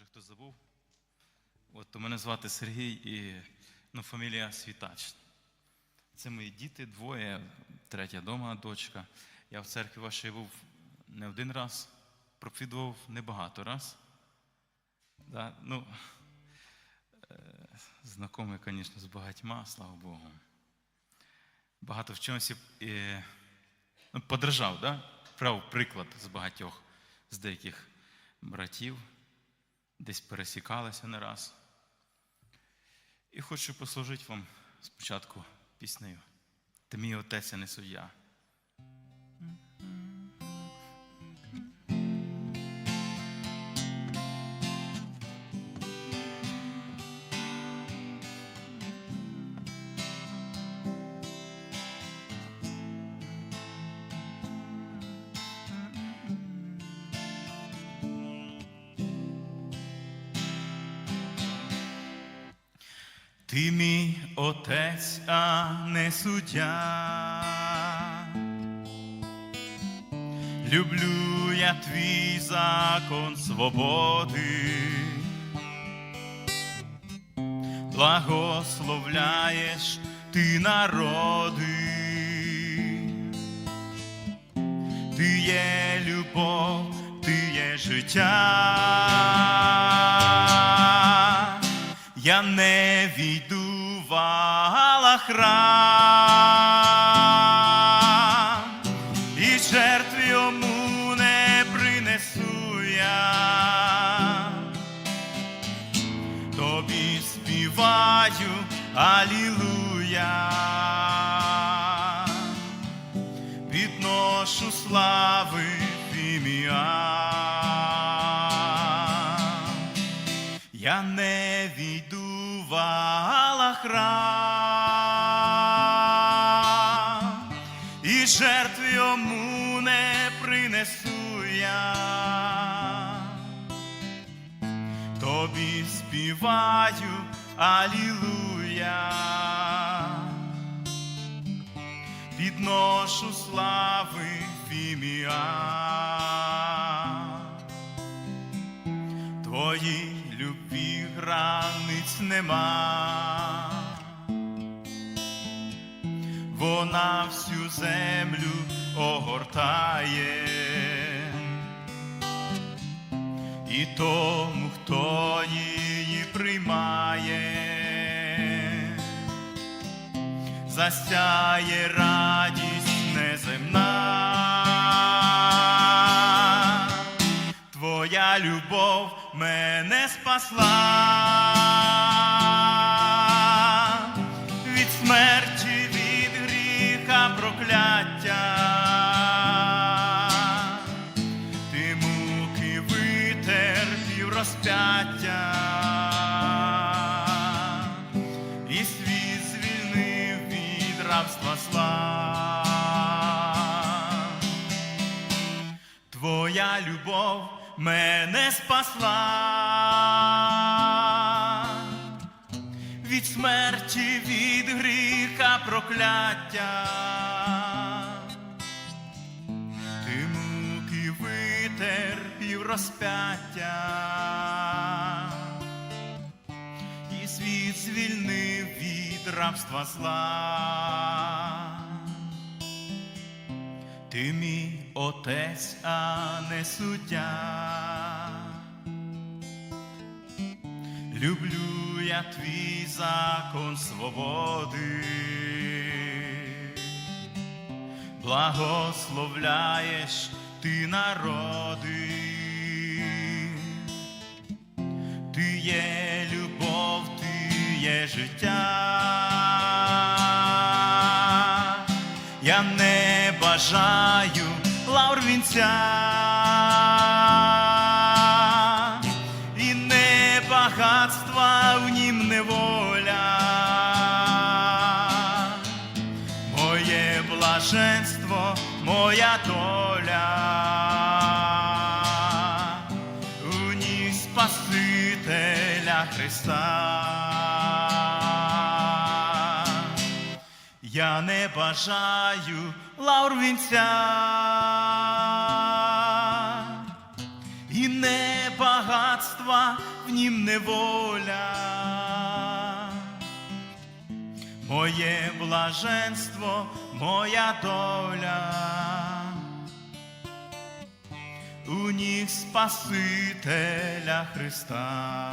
може хто забув. От мене звати Сергій і ну, фамілія Світач. Це мої діти, двоє, третя дома, дочка. Я в церкві вашій був не один раз, проповідував небагато раз. Да, ну, е, звісно, з багатьма, слава Богу. Багато в чомусь е, ну, подражав, да? брав приклад з багатьох, з деяких братів, десь пересікалися не раз. І хочу послужити вам спочатку піснею. Ти мій отець, а не суддя. Ти мій отець, а не суддя. Люблю я твій закон свободи, благословляєш ти народи, ти є любов, ти є життя. Я не війду в храм, і жертв йому не принесу я. Тобі співаю, алілуя. Відношу слави ім'я. Я не війду в храм, і жертв йому не принесу я. Тобі співаю, алілуя. Підношу слави ім'я. Твоїй любві границь нема, вона всю землю огортає, і тому, хто її приймає, засяє радість неземна. Твоя любов мене спасла від смерті, від гріха, прокляття. Ти муки витерпів розп'яття, і світ звільнив від рабства зла. Твоя любов мене спасла від смерті, від гріха, прокляття. Ти муки витерпів розп'яття, і світ звільнив від рабства зла. Ти мій отець, а не суддя. Люблю я твій закон свободи, благословляєш ти народи, ти є любов, ти є життя. Я не бажаю лавр вінця і не багатства в нім неволя. Моє блаженство, моя доля, Я не бажаю лавр вінця і не багатства в нім неволя. Моє блаженство, моя доля. У ніг Спасителя Христа.